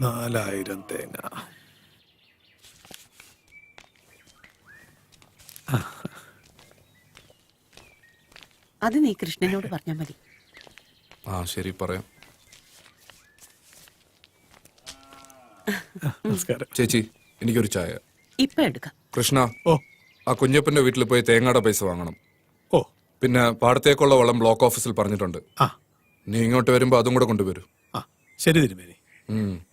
നാലായിരം തേങ്ങ. അത് നീ കൃഷ്ണനോട് പറഞ്ഞാൽ മതി. ആ ശരി പറയാം. നമസ്കാരം. ചേച്ചി എനിക്കൊരു ചായ. ഇപ്പൊ എടുക്കാം. കൃഷ്ണ ഓ. ആ കുഞ്ഞപ്പന്റെ വീട്ടിൽ പോയി തേങ്ങയുടെ പൈസ വാങ്ങണം. ഓ. പിന്നെ പാടത്തേക്കുള്ള വളം ബ്ലോക്ക് ഓഫീസിൽ പറഞ്ഞിട്ടുണ്ട്. ആ. നീ ഇങ്ങോട്ട് വരുമ്പോ അതും കൂടെ കൊണ്ടുവരൂ. ആ ശരി തിരുമേനി. ഉം.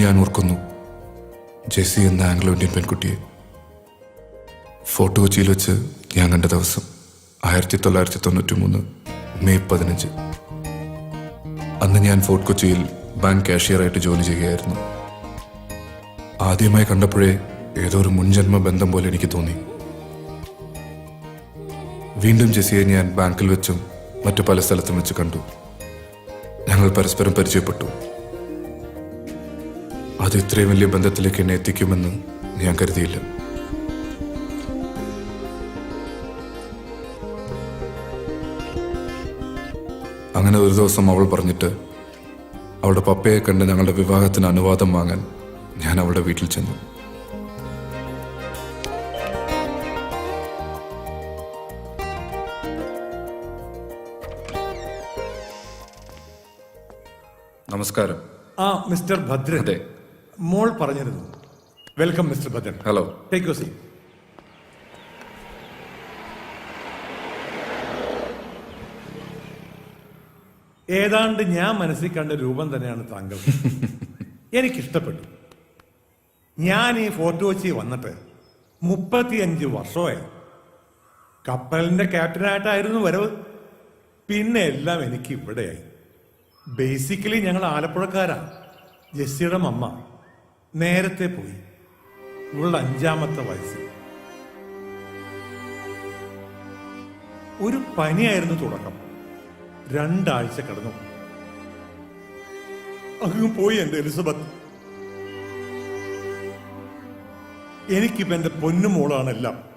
ഞാൻ ഓർക്കുന്നു. ജെസ്സി എന്ന ആംഗ്ലോ ഇന്ത്യൻ പെൺകുട്ടിയെ. ഫോർട്ട് കൊച്ചിയിൽ വെച്ച് ഞാൻ കണ്ട ദിവസം ആയിരത്തി തൊള്ളായിരത്തി തൊണ്ണൂറ്റി മൂന്ന് മെയ് പതിനഞ്ച്. അന്ന് ഞാൻ ഫോർട്ട് കൊച്ചിയിൽ ബാങ്ക് കാഷ്യറായിട്ട് ജോലി ചെയ്യുകയായിരുന്നു. ആദ്യമായി കണ്ടപ്പോഴേ ഏതോ ഒരു മുൻജന്മ ബന്ധം പോലെ എനിക്ക് തോന്നി. വീണ്ടും ജെസ്സിയെ ഞാൻ ബാങ്കിൽ വെച്ചും മറ്റു പല സ്ഥലത്തും വെച്ച് കണ്ടു. ഞങ്ങൾ പരസ്പരം പരിചയപ്പെട്ടു. അത് ഇത്രയും വലിയ ബന്ധത്തിലേക്ക് എന്നെ എത്തിക്കുമെന്ന് ഞാൻ കരുതിയില്ല. അങ്ങനെ ഒരു ദിവസം അവൾ പറഞ്ഞിട്ട് അവളുടെ പപ്പയെ കണ്ട് ഞങ്ങളുടെ വിവാഹത്തിന് അനുവാദം വാങ്ങാൻ ഞാൻ അവളുടെ വീട്ടിൽ ചെന്നു. നമസ്കാരം. ആ മിസ്റ്റർ ഭദ്രൻ. അതെ. മോൾ പറഞ്ഞിരുന്നു. Welcome mister Bhadran hello take you see ഏതാണ്ട് ഞാൻ മനസ്സിൽ കണ്ട രൂപം തന്നെയാണ് താങ്കൾ എനിക്കിഷ്ടപ്പെട്ടു. ഞാൻ ഈ ഫോട്ടോ കൊച്ചി വന്നിട്ട് മുപ്പത്തിയഞ്ച് വർഷമായി. കപ്പലിന്റെ ക്യാപ്റ്റനായിട്ടായിരുന്നു വരവ്. പിന്നെ എല്ലാം എനിക്ക് ഇവിടെയായി ബേസിക്കലി ഞങ്ങൾ ആലപ്പുഴക്കാരാണ് ജെസ്സിയുടെ മമ്മ. നേരത്തെ പോയി. ഉള്ള അഞ്ചാമത്തെ വയസ്സിൽ. ഒരു പനിയായിരുന്നു തുടക്കം. രണ്ടാഴ്ച കടന്നു. അങ്ങ് പോയി എന്റെ എലിസബത്ത്. എനിക്കിപ്പോ എന്റെ പൊന്നുമോളാണെല്ലാം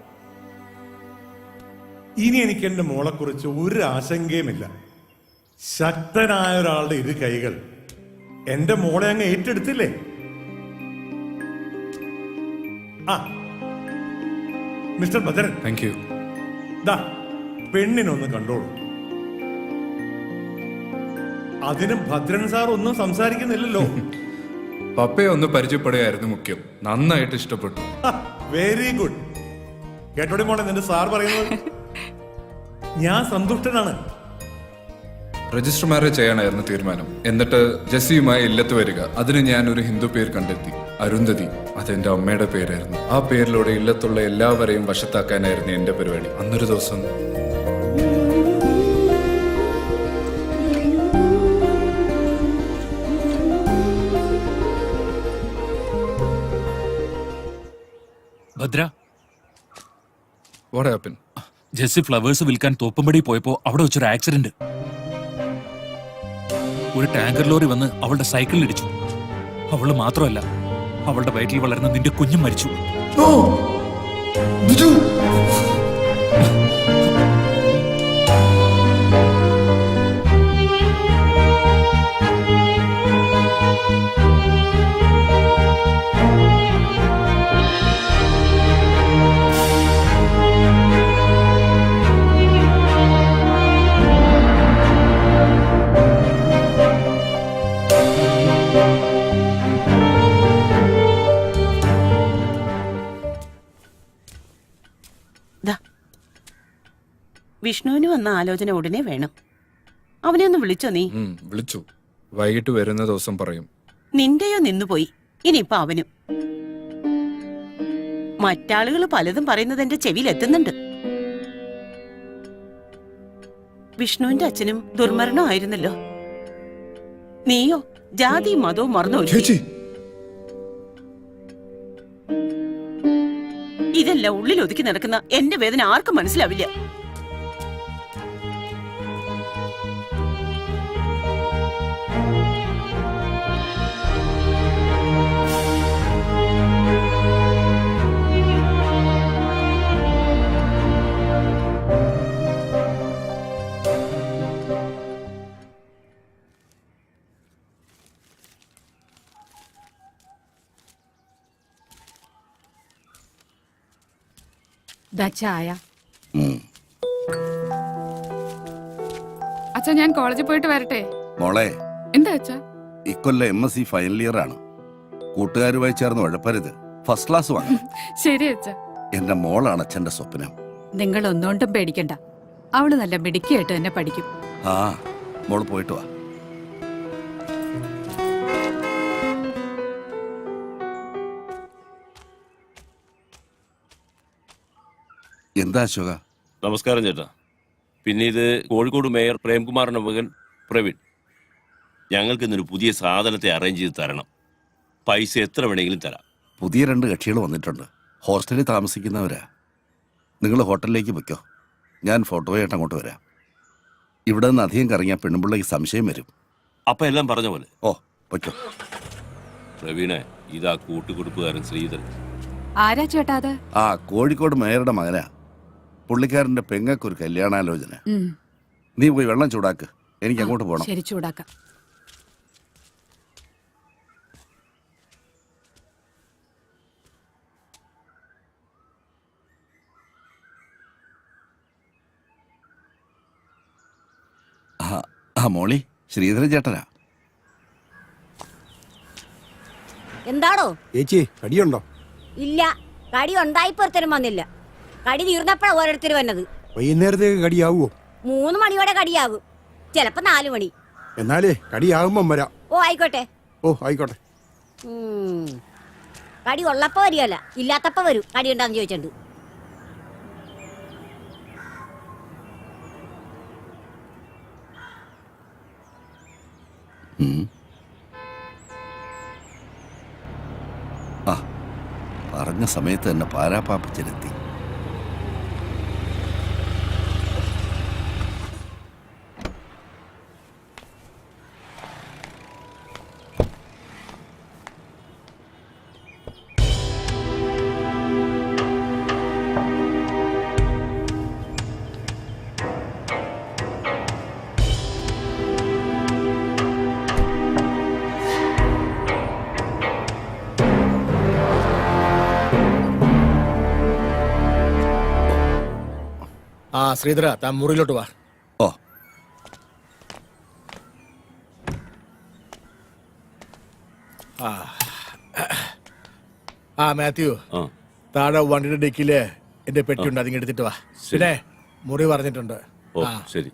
ഇനി എനിക്ക് എന്റെ മോളെക്കുറിച്ച് ഒരു ആശങ്കയുമില്ല. ശക്തനായ ഒരാളുടെ ഇരു കൈകൾ എന്റെ മോളെ അങ്ങ് ഏറ്റെടുത്തില്ലേ? ആ. മിസ്റ്റർ ഭദ്രൻ. താങ്ക് യു ദാ പെണ്ണിനൊന്ന് കണ്ടോളൂ. അതിന് ഭദ്രൻ സാർ ഒന്നും സംസാരിക്കുന്നില്ലല്ലോ. പപ്പയെ ഒന്ന് പരിചയപ്പെടുകയായിരുന്നു മുഖ്യം. നന്നായിട്ട് ഇഷ്ടപ്പെട്ടു. വെരി ഗുഡ് കേട്ടോടി മോളെ നിന്റെ സാർ പറയുന്നത്? ഞാൻ സന്തുഷ്ടനാണ്. രജിസ്റ്റർ മാരേജ് ചെയ്യാനായിരുന്നു തീരുമാനം. എന്നിട്ട് ജസ്സിയുമായി ഇല്ലത്ത് വരിക. അതിന് ഞാൻ ഒരു ഹിന്ദു പേര് കണ്ടെത്തി. അരുന്ധതി അതെന്റെ അമ്മയുടെ പേരായിരുന്നു. ആ പേരിലൂടെ ഇല്ലത്തുള്ള എല്ലാവരെയും വശത്താക്കാനായിരുന്നു എന്റെ പരിപാടി. അന്നൊരു ദിവസം Bhadra. What happen Jessy flowers വിൽക്കാൻ തോപ്പുംപടി പോയപ്പോ അവിടെ വെച്ചൊരു ആക്സിഡന്റ്. ഒരു ടാങ്കർ ലോറി വന്ന് അവളുടെ സൈക്കിളിൽ ഇടിച്ചു. അവൾ മാത്രമല്ല അവളുടെ വയറ്റിൽ വളർന്ന നിന്റെ കുഞ്ഞും മരിച്ചു. വന്ന ആലോചന ഉടനെ വേണം. അവനെ ഒന്ന് വിളിച്ചോ നീ? വിളിച്ചു. വൈകിട്ട് വരുന്ന ദിവസം പറയും. നിന്റെയോ നിന്നുപോയി. ഇനിയിപ്പൊ അവനും. മറ്റാളുകൾ പലതും പറയുന്നത് എന്റെ ചെവിയിൽ എത്തുന്നുണ്ട്. വിഷ്ണുവിന്റെ അച്ഛനും ദുർമരണമായിരുന്നല്ലോ നീയോ ജാതി മതവും മറന്നു ഇതെല്ലാം ഉള്ളിൽ ഒതുക്കി നടക്കുന്ന എന്റെ വേദന ആർക്കും മനസ്സിലാവില്ല. ദാ ചായ. അച്ഛാ ഞാൻ കോളേജിൽ പോയിട്ട് വരട്ടെ? മോളെ. എന്താ അച്ഛാ? ഇക്കൊല്ലം M S C final year ആണ്. കൂട്ടുകാരുമായി ചേർന്ന് ഉഴപ്പരുത് ഫസ്റ്റ് ക്ലാസ് വാങ്ങി ശരി അച്ഛാ. എന്റെ മോളാണ് അച്ഛന്റെ സ്വപ്നം. നിങ്ങൾ ഒന്നുകൊണ്ടും പേടിക്കണ്ട. അവൾ നല്ല മിടുക്കിയായിട്ട് തന്നെ പഠിക്കും. ആ മോൾ പോയിട്ട് വാ. എന്താ അശോക? നമസ്കാരം ചേട്ടാ. പിന്നെ ഇത് കോഴിക്കോട് മേയർ പ്രേംകുമാറിന്റെ മകൻ പ്രവീൺ. ഞങ്ങൾക്ക് ഇന്നൊരു പുതിയ സാധനത്തെ അറേഞ്ച് ചെയ്ത് തരണം. പൈസ എത്ര വേണമെങ്കിലും തരാം. പുതിയ രണ്ട് കക്ഷികൾ വന്നിട്ടുണ്ട്. ഹോസ്റ്റലിൽ താമസിക്കുന്നവരാ. നിങ്ങൾ ഹോട്ടലിലേക്ക് വെക്കോ ഞാൻ ഫോട്ടോയായിട്ട് അങ്ങോട്ട് വരാം. ഇവിടെ നിന്ന് അധികം കറങ്ങിയ പെണ്ണുമ്പിള്ളേക്ക് സംശയം വരും. അപ്പൊ എല്ലാം പറഞ്ഞ പോലെ. ഓ വയ്ക്കോ പ്രവീണെ ഇതാ കൂട്ടുകൊടുപ്പുകാരൻ ശ്രീധരൻ. ആരാ ചേട്ടാ അത്? ആ കോഴിക്കോട് മേയറുടെ മകനാ. പുള്ളിക്കാരന്റെ പെങ്ങക്കൊരു കല്യാണാലോചന. ഉം, നീ പോയി വെള്ളം ചൂടാക്ക്. എനിക്ക് അങ്ങോട്ട് പോകണം ശരി ചൂടാക്കാം. ആ, ആ മോളി ശ്രീധരൻ ചേട്ടനാ. എന്താണോ ചേച്ചി കടിയുണ്ടോ? ഇല്ല കടി ഉണ്ടായിപ്പൊരുത്തരും വന്നില്ല. കടി തീർന്നപ്പോഴാ ഓരോരുത്തർ വന്നത്. വൈകുന്നേരത്തേക്ക് കടിയാവോ മൂന്ന് മണിയോടെ കടിയാകും ചിലപ്പോ നാലു മണി. എന്നാലേ കടിയാകുമ്പം വരാം. ഓ ആയിക്കോട്ടെ. ഓ ആയിക്കോട്ടെ. ഉം. കടി ഉള്ളപ്പോ വരികയല്ല ഇല്ലാത്തപ്പോ വരും. കടി ഉണ്ടാന്ന് ചോദിച്ചിട്ടുണ്ട്. ആ പറഞ്ഞ സമയത്ത് തന്നെ പാരാപ്പാപ്പച്ചനെത്തി ശ്രീധര താൻ മുറിയിലോട്ട് വാ. ഓ. ആ. മാത്യു താഴെ വണ്ടിയുടെ ഡിക്കിൽ എന്റെ പെട്ടിയുണ്ട് അതിങ്ങ് എടുത്തിട്ട് വാ. പിന്നെ മുറി പറഞ്ഞിട്ടുണ്ട്. ഓ ശരി.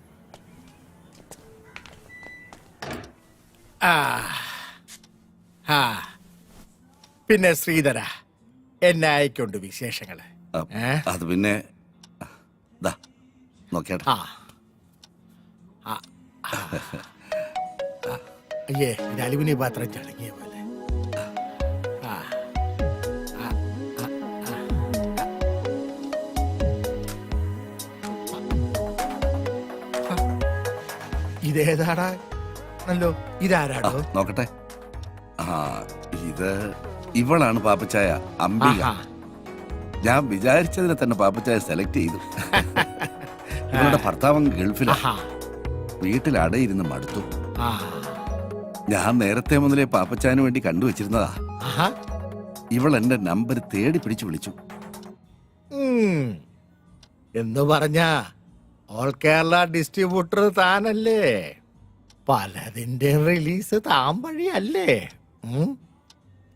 പിന്നെ ശ്രീധര എന്നെ അയക്കൊണ്ട് വിശേഷങ്ങൾ. അത് പിന്നെ ദാ. നോക്കിയാട്ടെ. ആ. അയ്യേ ഒരു അലുമിനിയ പാത്രം ചടങ്ങിയ പോലെ. ആ. ഇതേതാടാ? നല്ലോ ഇതാരാടോ? നോക്കട്ടെ. ആ ഇത് ഇവളാണ് പാപ്പച്ചായ അംബിക. ആഹാ. ഞാൻ വിചാരിച്ചതിനെ തന്നെ പാപ്പച്ചായ സെലക്ട് ചെയ്തു. ഇവളുടെ ഭർത്താവ് ഗൾഫിലാ. വീട്ടിൽ അടയിരുന്ന് മടുത്തു. ഞാൻ നേരത്തെ മുതലേ പാപ്പച്ചാന് വേണ്ടി കണ്ടുവച്ചിരുന്നതാ. വെച്ചിരുന്നതാ ഇവൾ എന്റെ നമ്പർ തേടി പിടിച്ചു വിളിച്ചു. എന്ന് പറഞ്ഞ ഓൾ കേരള ഡിസ്ട്രിബ്യൂട്ടർ താനല്ലേ? പലതിന്റെ റിലീസ് താൻ വഴിയല്ലേ?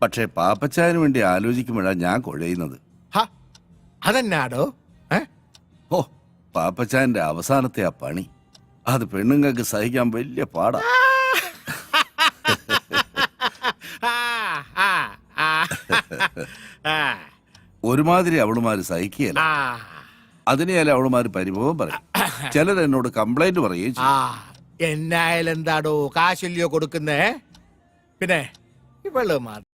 പക്ഷെ പാപ്പച്ചാന് വേണ്ടി ആലോചിക്കുമ്പോഴാണ് ഞാൻ കൊഴയുന്നത്. അതെന്നാടോ? പാപ്പച്ചാന്റെ അവസാനത്തെ ആ പണി. അത് പെണ്ണുങ്ങൾക്ക് സഹിക്കാൻ വലിയ പാടാ. ഒരുമാതിരി അവളുമാര് സഹിക്കുകയല്ല. അതിനെയല്ല അവളുമാര് പരിഭവം പറയും. ചിലർ എന്നോട് കംപ്ലൈന്റ് പറയുകയും. ചെയ്യും. എന്നായാലും എന്താടോ കാശല്യോ കൊടുക്കുന്നേ? പിന്നെ ഇവൾ